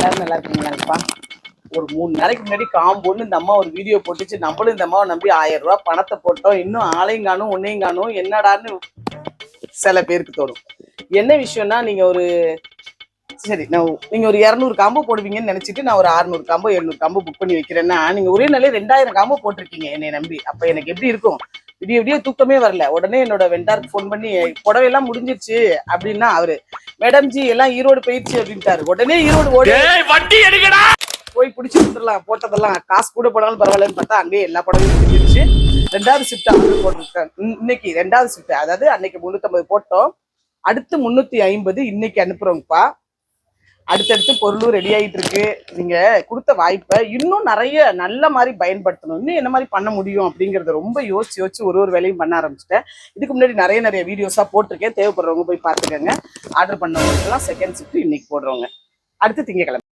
எல்லாரும் நல்லா இருக்கீங்களாப்பா? ஒரு மூணு நாளைக்கு முன்னாடி காம்போன்னு இந்த அம்மா ஒரு வீடியோ போட்டுச்சு. நம்மளும் இந்த அம்மாவை நம்பி ஆயிரம் ரூபாய் பணத்தை போட்டோம். இன்னும் ஆளையும் காணும் ஒன்னையும் காணும். என்னடான்னு சில பேருக்கு தோணும். என்ன விஷயம்னா நீங்க ஒரு சரி நான் நீங்க ஒரு இரநூறு காம்போ போடுவீங்கன்னு நினைச்சிட்டு நான் ஒரு அறுநூறு காம்போ எழுநூறு காம்போ புக் பண்ணி வைக்கிறேன்னா நீங்க ஒரே நாளே ரெண்டாயிரம் காம்போ போட்டிருக்கீங்க என்னை நம்பி. அப்ப எனக்கு எப்படி இருக்கும்? விடிய விடிய தூக்கமே வரல. உடனே என்னோட வெண்டாருக்கு ஃபோன் பண்ணி புடவை எல்லாம் முடிஞ்சிருச்சு அப்படின்னா அவரு மேடம் ஜி எல்லாம் ஈரோடு போயிடுச்சு அப்படின்ட்டாரு. உடனே ஈரோடு ஓடி. வட்டி எடுக்கடா போய் பிடிச்சி கொடுத்துடலாம். போட்டதெல்லாம் காசு கூட போனாலும் பரவாயில்லன்னு பார்த்தா அங்கேயே எல்லா படமும் முடிஞ்சிருச்சு. ரெண்டாவது ஷிஃப்ட் ஆர்டர் போட்டிருக்கேன் இன்ன- இன்னைக்கு ரெண்டாவது ஷிஃப்ட் அதாவது அன்னைக்கு முந்நூற்றம்பது போட்டோம். அடுத்து முந்நூற்றி ஐம்பது இன்னைக்கு அனுப்புறோங்கப்பா அடுத்தடுத்து பொருளும் ரெடி ஆயிட்டு இருக்கு நீங்க கொடுத்த வாய்ப்பை இன்னும் நிறைய நல்ல மாதிரி பயன்படுத்தணும். இன்னும் என்ன மாதிரி பண்ண முடியும் அப்படிங்கறத ரொம்ப யோசிச்சு யோசிச்சு ஒரு ஒரு வேலையும் பண்ண ஆரம்பிச்சிட்டேன். இதுக்கு முன்னாடி நிறைய நிறைய வீடியோஸா போட்டிருக்கேன். தேவைப்படுறவங்க போய் பார்த்துக்கோங்க. ஆர்டர் பண்ணவங்களுக்கெல்லாம் செகண்ட் ஷிஃப்ட் இன்னைக்கு போடுறவங்க. அடுத்து திங்கக்கிழமை.